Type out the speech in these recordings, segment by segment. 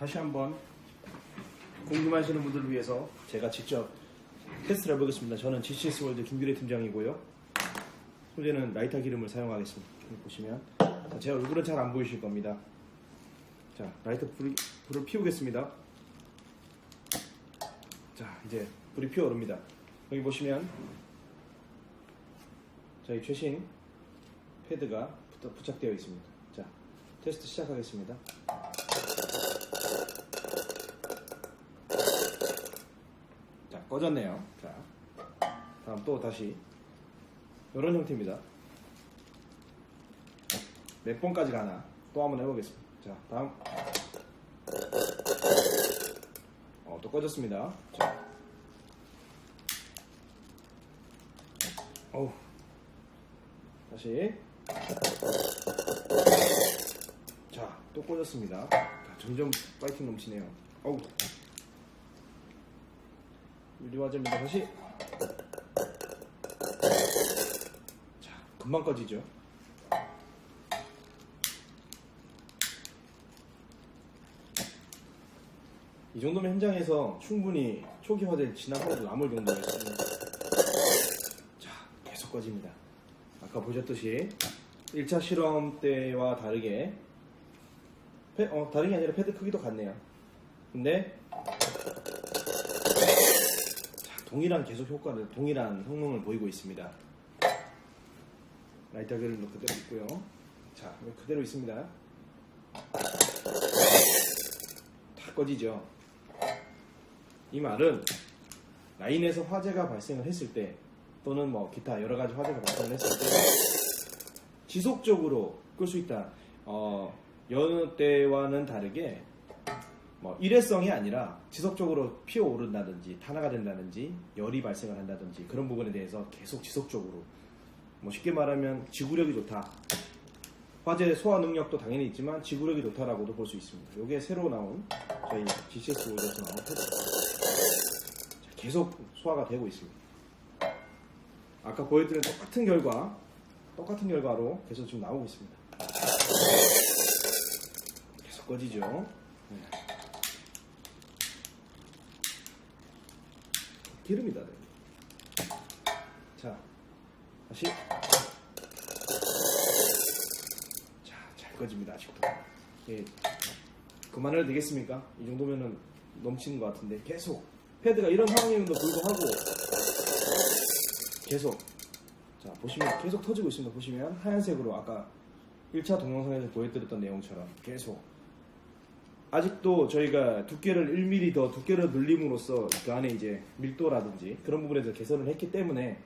다시 한번 궁금하시는 분들을 위해서 제가 직접 테스트를 해보겠습니다. 저는 GCS 월드 김규래 팀장이고요. 소재는 라이터 기름을 사용하겠습니다. 보시면 자, 제 얼굴은 잘 안 보이실 겁니다. 자, 라이터 불이, 불을 피우겠습니다. 자, 이제 불이 피어오릅니다. 여기 보시면 저희 최신 패드가 부착되어 있습니다. 자, 테스트 시작하겠습니다. 꺼졌네요. 자, 다음 또 다시 이런 형태입니다. 몇 번까지 가나 또 한번 해보겠습니다. 자, 다음 어, 또 꺼졌습니다. 자, 어우, 다시 자, 또 꺼졌습니다. 자, 점점 파이팅 넘치네요. 어우. 유리화제입니다. 다시. 자, 금방 꺼지죠. 이 정도면 현장에서 충분히 초기 화재 진압하고 남을 정도예요. 자, 계속 꺼집니다. 아까 보셨듯이 1차 실험 때와 다르게 패, 어, 다른 게 아니라 패드 크기도 같네요. 근데 자, 동일한 계속 효과를 동일한 성능을 보이고 있습니다. 라이터 그릴도 그대로 있고요. 자, 그대로 있습니다. 다 꺼지죠. 이 말은 라인에서 화재가 발생을 했을 때 또는 뭐 기타 여러 가지 화재가 발생을 했을 때 지속적으로 끌 수 있다. 어, 여느 때와는 다르게 뭐 일회성이 아니라 지속적으로 피어오른다든지 탄화가 된다든지 열이 발생을 한다든지 그런 부분에 대해서 계속 지속적으로 뭐 쉽게 말하면 지구력이 좋다. 화재 소화 능력도 당연히 있지만 지구력이 좋다라고도 볼 수 있습니다. 이게 새로 나온 저희 GCS 오일에서 나온. 자, 계속 소화가 되고 있습니다. 아까 보여드린 똑같은 결과, 똑같은 결과로 계속 지금 나오고 있습니다. 계속 꺼지죠. 네. 기름이다. 네. 자, 다시. 자, 잘 꺼집니다. 아직도. 예, 그만해도 되겠습니까? 이 정도면은 넘치는 것 같은데 계속 패드가 이런 상황임에도 불구하고 계속 자 보시면 계속 터지고 있습니다. 보시면 하얀색으로 아까 1차 동영상에서 보여드렸던 내용처럼 계속 아직도 저희가 두께를 1mm 더 두께를 늘림으로써 그 안에 이제 밀도라든지 그런 부분에서 개선을 했기 때문에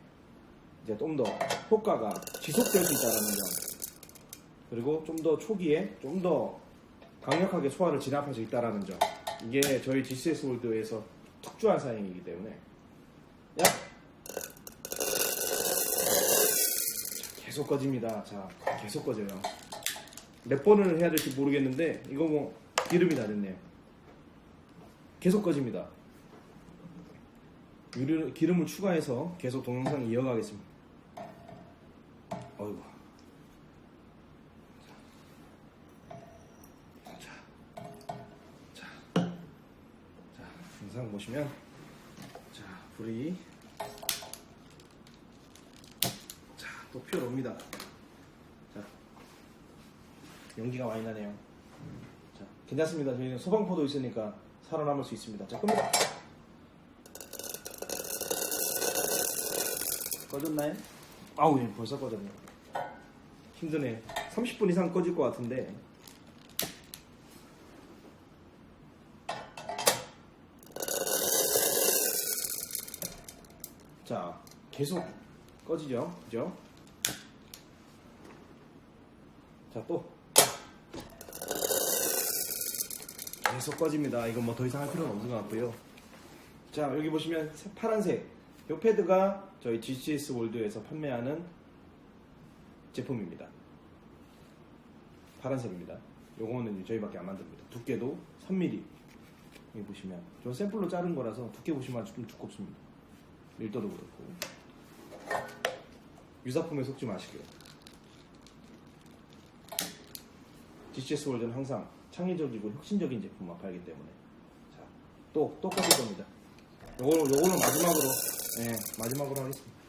이제 좀 더 효과가 지속될 수 있다는 점 그리고 좀 더 초기에 좀 더 강력하게 소화를 진압할 수 있다는 점 이게 저희 GCS 월드에서 특주한 사양이기 때문에 야 계속 꺼집니다. 자, 계속 꺼져요. 몇 번을 해야 될지 모르겠는데 이거 뭐 기름이 다 됐네요. 계속 꺼집니다. 유리- 기름을 추가해서 계속 동영상 이어가겠습니다. 어이구. 자, 자, 자, 영상 보시면 자 불이 자, 또 피어옵니다. 자, 연기가 많이 나네요. 자, 괜찮습니다. 저희는 소방포도 있으니까 살아남을 수 있습니다. 자, 끕니다. 꺼졌나요? 아우, 예, 벌써 꺼졌네. 힘드네. 30분 이상 꺼질 것 같은데. 자, 계속 꺼지죠? 그죠? 자, 또. 계속 꺼집니다. 이건 뭐 더 이상 할 필요는 없는 것 같고요. 자, 여기 보시면 새- 파란색. 이 패드가 저희 GCS 월드에서 판매하는 제품입니다. 파란색입니다. 요거는 저희밖에 안 만듭니다. 두께도 3mm. 여기 보시면. 저 샘플로 자른 거라서 두께 보시면 아주 좀 두껍습니다. 밀도도 그렇고. 유사품에 속지 마시고요. GCS 월드는 항상 창의적이고 혁신적인 제품만 팔기 때문에 자, 또, 또 꺼질 겁니다. 요거는, 요거는 마지막으로, 예, 마지막으로 하겠습니다.